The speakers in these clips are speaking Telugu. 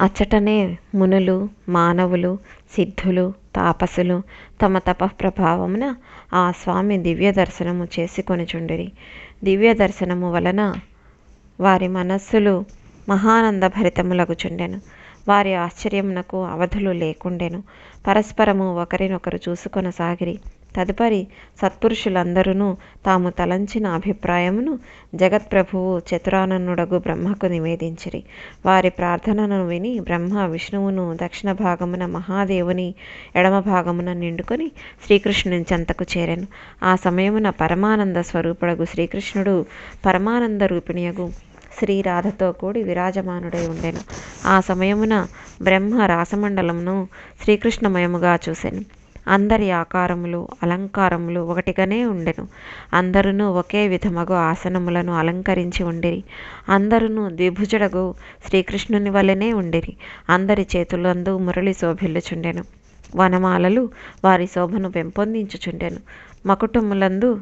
అచ్చటనే మునులు మానవులు సిద్ధులు తాపసులు తమ తపఃప్రభావమున ఆ స్వామి దివ్య దర్శనము చేసుకొనుచుండిరి. దివ్య దర్శనము వలన వారి మనస్సులు మహానందభరితములగుచుండెను. వారి ఆశ్చర్యమునకు అవధులు లేకుండెను. పరస్పరము ఒకరినొకరు చూసుకొనసాగిరి. తదుపరి సత్పురుషులందరూ తాము తలంచిన అభిప్రాయమును జగత్ప్రభువు చతురాననుడగు బ్రహ్మకు నివేదించిరి. వారి ప్రార్థనను విని బ్రహ్మ విష్ణువును దక్షిణ భాగమున మహాదేవుని ఎడమ భాగమున నిండుకొని శ్రీకృష్ణుని చెంతకు చేరెను. ఆ సమయమున పరమానంద స్వరూపుడగు శ్రీకృష్ణుడు పరమానంద రూపిణియగు శ్రీరాధతో కూడి విరాజమానుడై ఉండెను. ఆ సమయమున బ్రహ్మ రాసమండలమును శ్రీకృష్ణమయముగా చూసెను. అందరి ఆకారములు అలంకారములు ఒకటిగానే ఉండెను. అందరును ఒకే విధమగు ఆసనములను అలంకరించి ఉండిరి. అందరును ద్విభుజుడగు శ్రీకృష్ణుని వలెనే ఉండిరి. అందరి చేతులందు మురళి శోభిల్లుచుండెను. వనమాలలు వారి శోభను పెంపొందించుచుండెను. మకుటములందు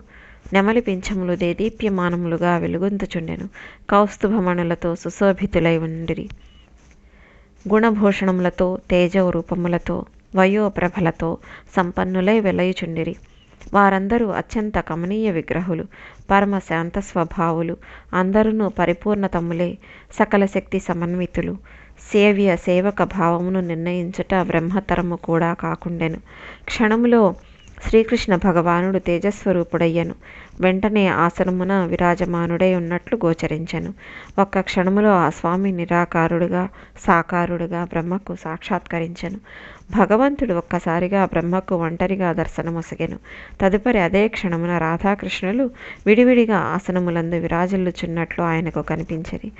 నెమలి పింఛములు దేదీప్యమానములుగా వెలుగొందుచుండెను. కౌస్తుభమణులతో సుశోభితులై ఉండిరి. గుణభూషణములతో తేజో రూపములతో వయోప్రభలతో సంపన్నులై వెలయుచుండిరి. వారందరూ అత్యంత కమనీయ విగ్రహులు పరమ శాంత స్వభావులు అందరూ పరిపూర్ణతములే సకల శక్తి సమన్వితులు. సేవ్య సేవక భావమును నిర్ణయించుట బ్రహ్మతరము కూడా కాకుండెను. క్షణములో శ్రీకృష్ణ భగవానుడు తేజస్వరూపుడయ్యను. వెంటనే ఆసనమున విరాజమానుడై ఉన్నట్లు గోచరించెను. ఒక్క క్షణములో ఆ స్వామి నిరాకారుడుగా సాకారుడుగా బ్రహ్మకు సాక్షాత్కరించెను. భగవంతుడు ఒక్కసారిగా బ్రహ్మకు ఒంటరిగా దర్శనమొసగెను. తదుపరి అదే క్షణమున రాధాకృష్ణులు విడివిడిగా ఆసనములందు విరాజిల్లుచున్నట్లు ఆయనకు కనిపించిరి.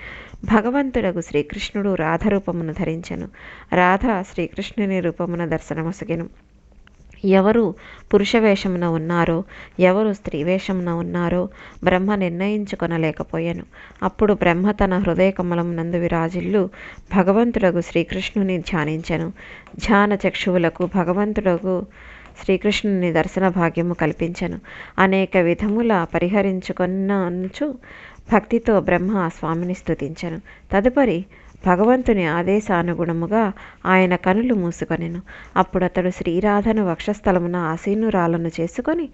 భగవంతుడకు శ్రీకృష్ణుడు రాధరూపమును ధరించెను. రాధ శ్రీకృష్ణుని రూపమున దర్శనమొసగెను. ఎవరు పురుష వేషమున ఉన్నారో ఎవరు స్త్రీ వేషమున ఉన్నారో బ్రహ్మ నిర్ణయించుకొనలేకపోయాను. అప్పుడు బ్రహ్మ తన హృదయ కమలమునందు విరాజిల్లు భగవంతుడగు శ్రీకృష్ణుని ధ్యానించెను. ధ్యాన చక్షువులకు భగవంతుడగు శ్రీకృష్ణుని దర్శన భాగ్యము కల్పించెను. అనేక విధముల పరిహరించుకొనచ్చు భక్తితో బ్రహ్మ స్వామిని స్తుతించెను. తదుపరి భగవంతుని ఆదేశానుగుణముగా ఆయన కనులు మూసుకొనెను. అప్పుడు అతడు శ్రీరాధను వక్షస్థలమున ఆసీనురాలను చేసుకొని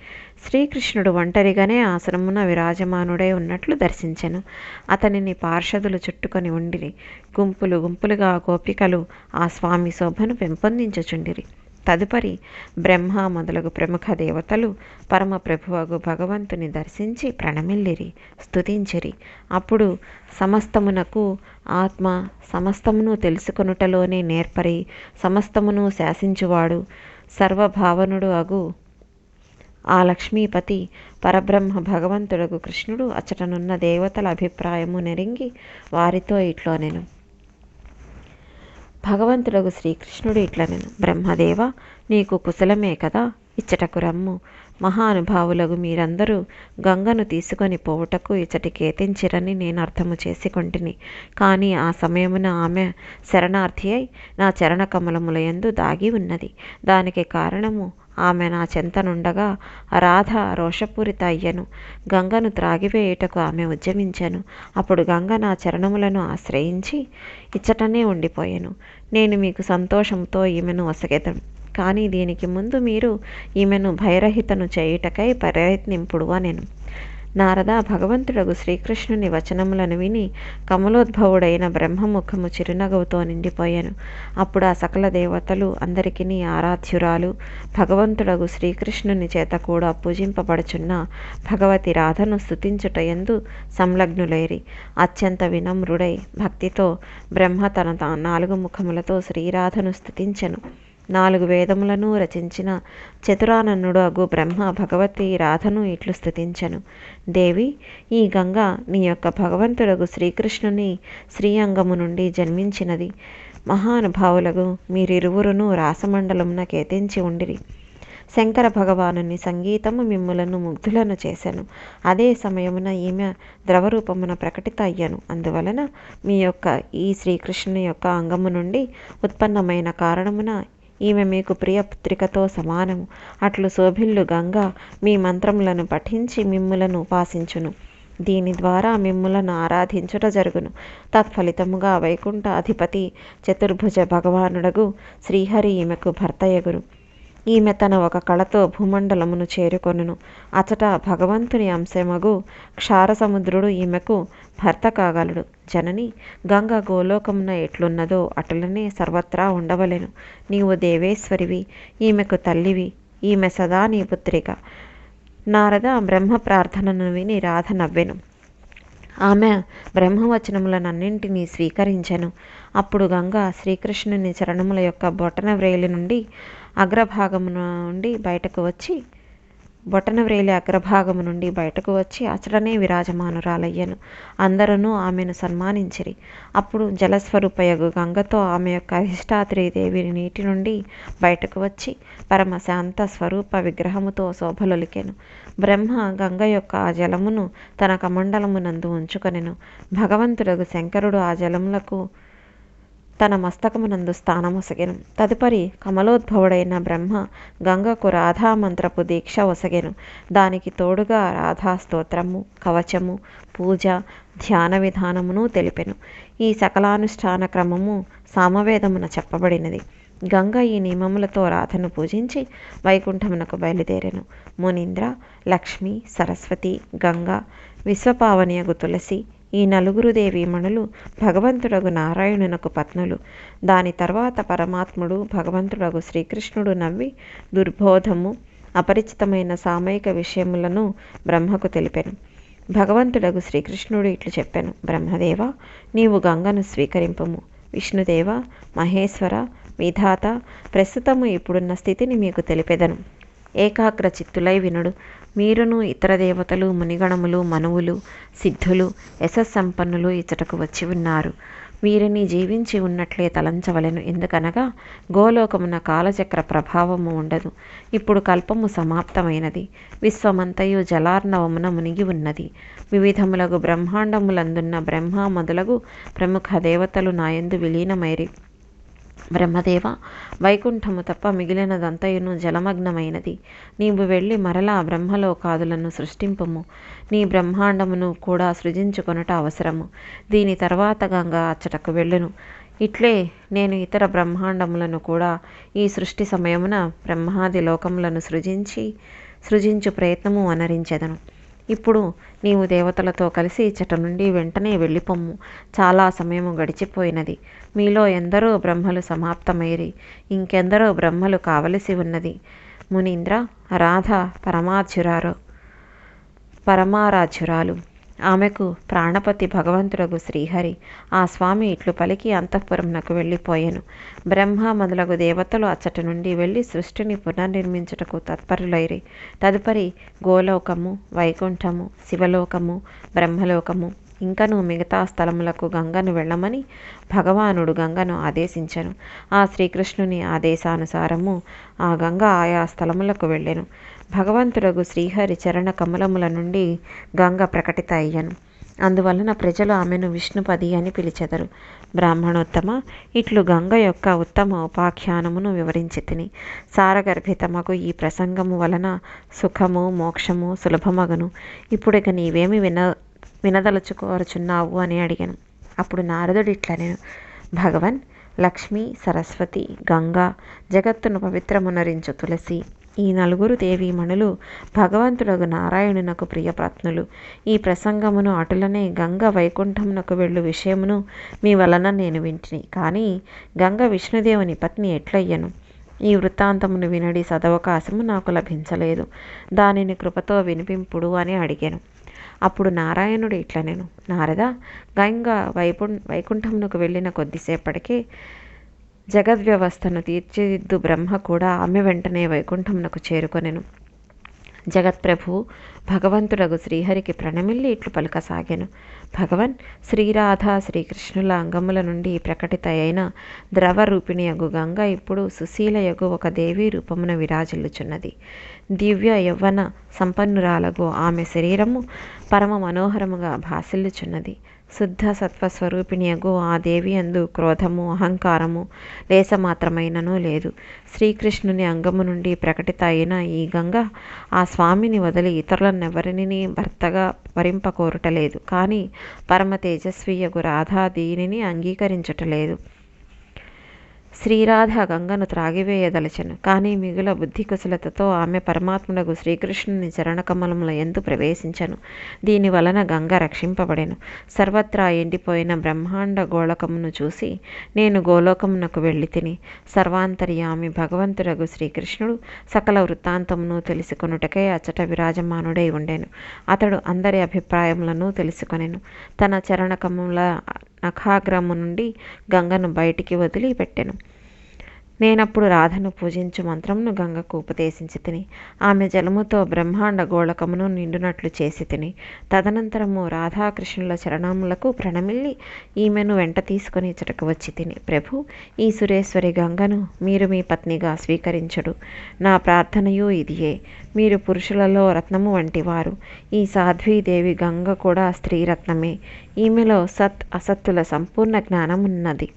శ్రీకృష్ణుడు ఒంటరిగానే ఆసనమున విరాజమానుడై ఉన్నట్లు దర్శించెను. అతనిని పార్షదులు చుట్టుకొని ఉండిరి. గుంపులు గుంపులుగా గోపికలు ఆ స్వామి శోభను పెంపొందించుచుండిరి. తదుపరి బ్రహ్మ మొదలగు ప్రముఖ దేవతలు పరమ ప్రభువగు భగవంతుని దర్శించి ప్రణమిల్లిరి స్తుతించిరి. అప్పుడు సమస్తమునకు ఆత్మ సమస్తమును తెలుసుకొనుటలోనే నేర్పరి సమస్తమును శాసించువాడు. సర్వభావనుడు అగు ఆ లక్ష్మీపతి పరబ్రహ్మ భగవంతుడగు కృష్ణుడు అచ్చటనున్న దేవతల అభిప్రాయము నెరింగి వారితో ఇట్లోనెను. భగవంతుడగు శ్రీకృష్ణుడు ఇట్లనెను బ్రహ్మదేవ నీకు కుశలమే కదా? ఇచ్చటకు రమ్ము. మహానుభావులకు మీరందరూ గంగను తీసుకొని పోవుటకు ఇచ్చటి కేతించిరని నేను అర్థము చేసుకొంటిని. కానీ ఆ సమయమున ఆమె శరణార్థి అయి నా చరణ కమలములయందు దాగి ఉన్నది. దానికి కారణము ఆమె నా చెంతనుండగా రాధ రోషపూరిత అయ్యను. గంగను త్రాగివేయుటకు ఆమె ఉద్యమించాను. అప్పుడు గంగ నా చరణములను ఆశ్రయించి ఇచ్చటనే ఉండిపోయాను. నేను మీకు సంతోషంతో ఈమెను ఒసగెదను కానీ దీనికి ముందు మీరు ఈమెను భయరహితను చేయుటకై ప్రయత్నింపుడు నేను నారద భగవంతుడగు శ్రీకృష్ణుని వచనములను విని కమలోద్భవుడైన బ్రహ్మముఖము చిరునగవుతో నిండిపోయాను. అప్పుడు ఆ సకల దేవతలు అందరికీ ఆరాధ్యురాలు. భగవంతుడగు శ్రీకృష్ణుని చేత కూడా పూజింపబడుచున్న భగవతి రాధను స్థుతించుట ఎందు సంలగ్నులైరి. అత్యంత వినమ్రుడై భక్తితో బ్రహ్మ తన నాలుగు ముఖములతో శ్రీరాధను స్థుతించెను నాలుగు వేదములను రచించిన చతురానన్నుడు అగు బ్రహ్మ భగవతి రాధను ఇట్లు స్థుతించను దేవి ఈ గంగ నీ యొక్క భగవంతుడగు శ్రీకృష్ణుని శ్రీయంగము నుండి జన్మించినది. మహానుభావులకు మీరిరువురును రాసమండలమున కేతించి ఉండిరి. శంకర భగవానుని సంగీతము మిమ్ములను ముగ్ధులను చేశాను అదే సమయమున ఈమె ద్రవరూపమున ప్రకటిత అయ్యాను. అందువలన మీ యొక్క ఈ శ్రీకృష్ణుని యొక్క అంగము నుండి ఉత్పన్నమైన కారణమున ఈమె మీకు ప్రియపుత్రికతో సమానము. అట్లు శోభిల్లు గంగ మీ మంత్రములను పఠించి మిమ్ములను ఉపాసించును. దీని ద్వారా మిమ్ములను ఆరాధించుట జరుగును. తత్ఫలితముగా వైకుంఠ అధిపతి చతుర్భుజ భగవానుడగు శ్రీహరి ఈమెకు భర్తయగురు ఈమె తన ఒక కళతో భూమండలమును చేరుకొనును. అచట భగవంతుని అంశమగు క్షారసముద్రుడు ఈమెకు భర్త కాగలడు. జనని గంగ గోలోకమున ఎట్లున్నదో అటులనే సర్వత్రా ఉండవలెను. నీవు దేవేశ్వరివి ఈమెకు తల్లివి ఈమె సదా నీ పుత్రిక. నారద బ్రహ్మ ప్రార్థనను విని రాధ నవ్వెను. ఆమె బ్రహ్మవచనములనన్నింటినీ స్వీకరించెను. అప్పుడు గంగ శ్రీకృష్ణుని చరణముల యొక్క బొటన వ్రేలి నుండి అగ్రభాగము నుండి బయటకు వచ్చి బొటన వ్రేలి అగ్రభాగము నుండి బయటకు వచ్చి అచటనే విరాజమానురాలయ్యను. అందరూ ఆమెను సన్మానించిరి. అప్పుడు జలస్వరూపయగు గంగతో ఆమె యొక్క అధిష్టాత్రిదేవి నీటి నుండి బయటకు వచ్చి పరమ శాంత స్వరూప విగ్రహముతో శోభలొలికెను. బ్రహ్మ గంగ యొక్క ఆ జలమును తన కమండలమునందు ఉంచుకొనెను. భగవంతుడగు శంకరుడు ఆ జలములకు తన మస్తకమునందు స్థానమొసగెను. తదుపరి కమలోద్భవుడైన బ్రహ్మ గంగకు రాధా మంత్రపు దీక్ష ఒసగెను. దానికి తోడుగా రాధా స్తోత్రము కవచము పూజ ధ్యాన విధానమును తెలిపెను. ఈ సకలానుష్ఠాన క్రమము సామవేదమున చెప్పబడినది. గంగ ఈ నియమములతో రాధను పూజించి వైకుంఠమునకు బయలుదేరెను. మునీంద్ర లక్ష్మి సరస్వతి గంగ విశ్వపావనియగు తులసి ఈ నలుగురు దేవీమణులు భగవంతుడగు నారాయణునకు పత్నులు. దాని తర్వాత పరమాత్ముడు భగవంతుడగు శ్రీకృష్ణుడు నవ్వి దుర్బోధము అపరిచితమైన సామయిక విషయములను బ్రహ్మకు తెలిపెను. భగవంతుడగు శ్రీకృష్ణుడు ఇట్లు చెప్పాను. బ్రహ్మదేవ నీవు గంగను స్వీకరింపము. విష్ణుదేవ మహేశ్వర విధాత ప్రస్తుతము ఇప్పుడున్న స్థితిని మీకు తెలిపెదను. ఏకాగ్ర చిత్తులై వినుడు. మీరును ఇతర దేవతలు మునిగణములు మనువులు సిద్ధులు యశస్సంపన్నులు ఇచ్చటకు వచ్చి ఉన్నారు. వీరిని జీవించి ఉన్నట్లే తలంచవలెను. ఎందుకనగా గోలోకమున కాలచక్ర ప్రభావము ఉండదు. ఇప్పుడు కల్పము సమాప్తమైనది. విశ్వమంతయు జలార్ణవమున మునిగి ఉన్నది. వివిధములకు బ్రహ్మాండములందున్న బ్రహ్మ మొదలగు ప్రముఖ దేవతలు నాయందు విలీనమైరి బ్రహ్మదేవ వైకుంఠము తప్ప మిగిలినదంతయును జలమగ్నమైనది. నీవు వెళ్ళి మరలా బ్రహ్మలోకాదులను సృష్టింపము. నీ బ్రహ్మాండమును కూడా సృజించుకొనుట అవసరము. దీని తర్వాత గంగ అచ్చటకు వెళ్ళును. ఇట్లే నేను ఇతర బ్రహ్మాండములను కూడా ఈ సృష్టి సమయమున బ్రహ్మాది లోకములను సృజించి సృజించు ప్రయత్నము అనరించెదను. ఇప్పుడు నీవు దేవతలతో కలిసి ఇచ్చట నుండి వెంటనే వెళ్ళిపొమ్ము. చాలా సమయము గడిచిపోయినది. మీలో ఎందరో బ్రహ్మలు సమాప్తమైరి ఇంకెందరో బ్రహ్మలు కావలసి ఉన్నది. మునీంద్ర రాధ పరమాధ్యురారు పరమారాధ్యురాలు ఆమెకు ప్రాణపతి భగవంతుడగు శ్రీహరి. ఆ స్వామి ఇట్లు పలికి అంతఃపురంనకు వెళ్ళిపోయెను. బ్రహ్మ మొదలగు దేవతలు అచ్చట నుండి వెళ్ళి సృష్టిని పునర్నిర్మించుటకు తత్పరులైరి. తదుపరి గోలోకము వైకుంఠము శివలోకము బ్రహ్మలోకము. ఇంకను మిగతా స్థలములకు గంగను వెళ్ళమని భగవానుడు గంగను ఆదేశించను. ఆ శ్రీకృష్ణుని ఆదేశానుసారము ఆ గంగ ఆయా స్థలములకు వెళ్ళెను. భగవంతుడగు శ్రీహరి చరణ కమలముల నుండి గంగ ప్రకటిత అయ్యను అందువలన ప్రజలు ఆమెను విష్ణుపది అని పిలిచెదరు. బ్రాహ్మణోత్తమ ఇట్లు గంగ యొక్క ఉత్తమ ఉపాఖ్యానమును వివరించి తిని సారగర్భితమగు ఈ ప్రసంగము వలన సుఖము మోక్షము సులభమగను. ఇప్పుడిక నీవేమి విన వినదలుచుకోరుచున్నావు అని అడిగాను. అప్పుడు నారదుడు ఇట్లా నేను భగవన్ లక్ష్మి సరస్వతి గంగా జగత్తును పవిత్రమునరించు తులసి ఈ నలుగురు దేవీమణులు భగవంతుడగు నారాయణునకు ప్రియపత్నులు ఈ ప్రసంగమును అటులనే గంగ వైకుంఠమునకు వెళ్ళు విషయమును మీ వలన నేను వింటిని. కానీ గంగ విష్ణుదేవుని పత్ని ఎట్లయ్యను? ఈ వృత్తాంతమును వినడి సదవకాశము నాకు లభించలేదు. దానిని కృపతో వినిపింపుడు అని అడిగాను. అప్పుడు నారాయణుడు ఇట్లా నేను నారద గంగ వైపు వైకుంఠమునకు వెళ్ళిన కొద్దిసేపటికే జగద్వ్యవస్థను తీర్చిదిద్దు బ్రహ్మ కూడా ఆమె వెంటనే వైకుంఠమునకు చేరుకొనెను. జగత్ప్రభు భగవంతుడగు శ్రీహరికి ప్రణమిల్లి ఇట్లు పలుకసాగాను. భగవన్ శ్రీరాధ శ్రీకృష్ణుల అంగముల నుండి ప్రకటిత అయిన ద్రవరూపిణి యగు గంగ ఇప్పుడు సుశీలయగు ఒక దేవీ రూపమున విరాజిల్లుచున్నది. దివ్య యవ్వన సంపన్నురాలగు ఆమె శరీరము పరమ మనోహరముగా భాసిల్లుచున్నది. శుద్ధ సత్వస్వరూపిణియగు ఆ దేవి అందు క్రోధము అహంకారము లేసమాత్రమైనను లేదు. శ్రీకృష్ణుని అంగము నుండి ప్రకటిత అయిన ఈ గంగ ఆ స్వామిని వదిలి ఇతరులనెవరిని భర్తగా వరింపకోరుటలేదు కానీ పరమ తేజస్వియగు రాధా దీనిని అంగీకరించటలేదు శ్రీరాధ గంగను త్రాగివేయదలచెను. కానీ మిగుల బుద్ధి కుశలతతో ఆమె పరమాత్ముడగు శ్రీకృష్ణుని చరణకమలముల ఎందు ప్రవేశించను. దీని వలన గంగ రక్షింపబడెను. సర్వత్రా ఎండిపోయిన బ్రహ్మాండ గోళకమును చూసి నేను గోలోకమునకు వెళ్ళి తిని సర్వాంతర్యామి భగవంతుడగు శ్రీకృష్ణుడు సకల వృత్తాంతమును తెలుసుకొనుటకై అచ్చట విరాజమానుడై ఉండెను. అతడు అందరి అభిప్రాయములను తెలుసుకొనెను. తన చరణకముల నఖాగ్రము నుండి గంగను బయటికి వదిలి పెట్టెను నేనప్పుడు రాధను పూజించు మంత్రమును గంగకు ఉపదేశించి తిని ఆమె జలముతో బ్రహ్మాండ గోళకమును నిండునట్లు చేసి తిని తదనంతరము రాధాకృష్ణుల చరణములకు ప్రణమిల్లి ఈమెను వెంట తీసుకొని ఇచ్చటకు వచ్చి తిని ప్రభు ఈ సురేశ్వరి గంగను మీరు మీ పత్నిగా స్వీకరించడు. నా ప్రార్థనయు ఇదియే. మీరు పురుషులలో రత్నము వంటివారు. ఈ సాధ్వీదేవి గంగ కూడా స్త్రీరత్నమే. ఈమెలో సత్ అసత్తుల సంపూర్ణ జ్ఞానమున్నది.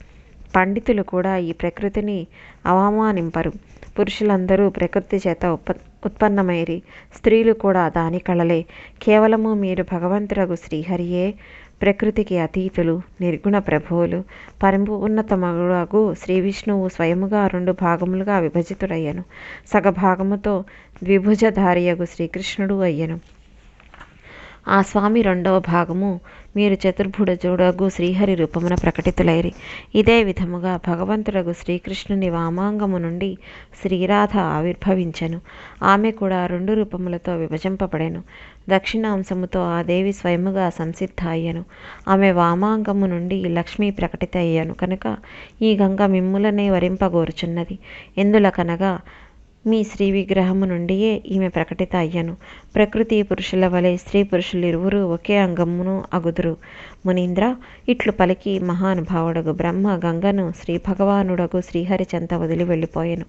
పండితులు కూడా ఈ ప్రకృతిని అవమానింపరు. పురుషులందరూ ప్రకృతి చేత ఉప ఉత్పన్నమైరి స్త్రీలు కూడా దాని కళలే. కేవలము మీరు భగవంతురగు శ్రీహరియే ప్రకృతికి అతీతులు నిర్గుణ ప్రభువులు పరము ఉన్నతమగు శ్రీ విష్ణువు స్వయముగా రెండు భాగములుగా విభజితుడయ్యను. సగభాగముతో ద్విభుజధారియగు శ్రీకృష్ణుడు అయ్యను. ఆ స్వామి రెండవ భాగము. మీరు చతుర్భుజుడగు శ్రీహరి రూపమున ప్రకటితులైరి. ఇదే విధముగా భగవంతుడగు శ్రీకృష్ణుని వామాంగము నుండి శ్రీరాధ ఆవిర్భవించెను. ఆమె కూడా రెండు రూపములతో విభజింపబడెను. దక్షిణాంశముతో ఆ దేవి స్వయముగా సంసిద్ధ అయ్యను ఆమె వామాంగము నుండి లక్ష్మీ ప్రకటిత అయ్యాను కనుక ఈ గంగ మిమ్ములనే వరింపగోరుచున్నది. ఎందులకనగా మీ స్త్రీ విగ్రహము నుండియే ఈమె ప్రకటిత అయ్యను. ప్రకృతి పురుషుల వలె స్త్రీ పురుషులు ఇరువురు ఒకే అంగమును అగుదురు. మునీంద్ర ఇట్లు పలికి మహానుభావుడగు బ్రహ్మ గంగను శ్రీ భగవానుడగు శ్రీహరి చెంత వదిలి వెళ్ళిపోయెను.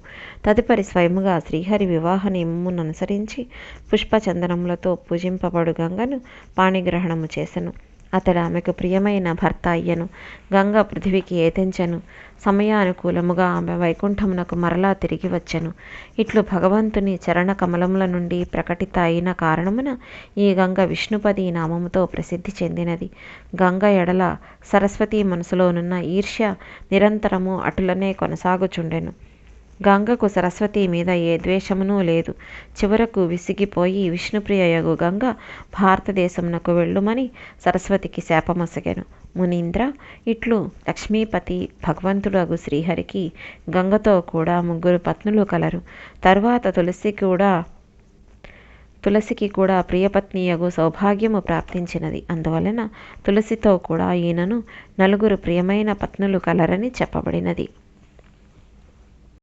తదుపరి స్వయముగా శ్రీహరి వివాహ నియమమును అనుసరించి పుష్పచందనములతో పూజింపబడు గంగను పాణిగ్రహణము చేసెను. అతడు ఆమెకు ప్రియమైన భర్త అయ్యను. గంగ పృథివికి ఏతెంచెను. సమయానుకూలముగా ఆమె వైకుంఠమునకు మరలా తిరిగి వచ్చెను. ఇట్లు భగవంతుని చరణ కమలముల నుండి ప్రకటిత అయిన కారణమున ఈ గంగ విష్ణుపది నామముతో ప్రసిద్ధి చెందినది. గంగ ఎడల సరస్వతి మనసులోనున్న ఈర్ష్య నిరంతరము అటులనే కొనసాగుచుండెను. గంగకు సరస్వతి మీద ఏ ద్వేషమునూ లేదు. చివరకు విసిగిపోయి విష్ణుప్రియయగు గంగ భారతదేశమునకు వెళ్ళుమని సరస్వతికి శాపమసగాను. మునీంద్ర ఇట్లు లక్ష్మీపతి భగవంతుడగు శ్రీహరికి గంగతో కూడా ముగ్గురు పత్నులు కలరు. తరువాత తులసి కూడా తులసికి కూడా ప్రియపత్నియగు సౌభాగ్యము ప్రాప్తించినది. అందువలన తులసితో కూడా ఈయనను నలుగురు ప్రియమైన పత్నులు కలరని చెప్పబడినది.